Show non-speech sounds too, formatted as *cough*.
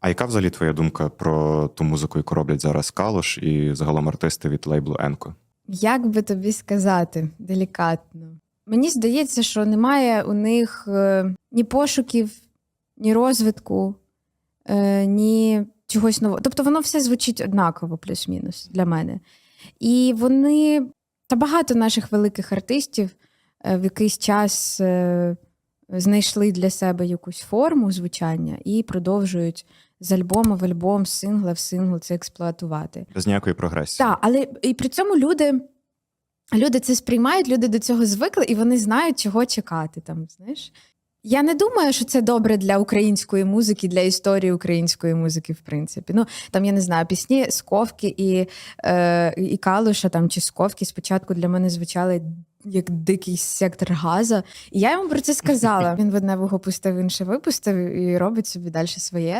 А яка взагалі твоя думка про ту музику, яку роблять зараз Калуш і загалом артисти від лейблу Енко? Як би тобі сказати делікатно? Мені здається, що немає у них е, ні пошуків, ні розвитку, е, ні чогось нового. Тобто воно все звучить однаково, плюс-мінус для мене. І вони та багато наших великих артистів е, в якийсь час знайшли для себе якусь форму звучання і продовжують з альбому в альбом, з сингла в сингл це експлуатувати. Без ніякої прогресії. Так, але і при цьому люди, люди це сприймають, люди до цього звикли, і вони знають, чого чекати. Там, знаєш. Я не думаю, що це добре для української музики, для історії української музики, в принципі. Ну, там, я не знаю, пісні Сковки і, е, і Калуша там, чи Сковки спочатку для мене звучали як дикий сектор газа. І я йому про це сказала. *laughs* Він в одне вухо пустив, інше випустив і робить собі далі своє.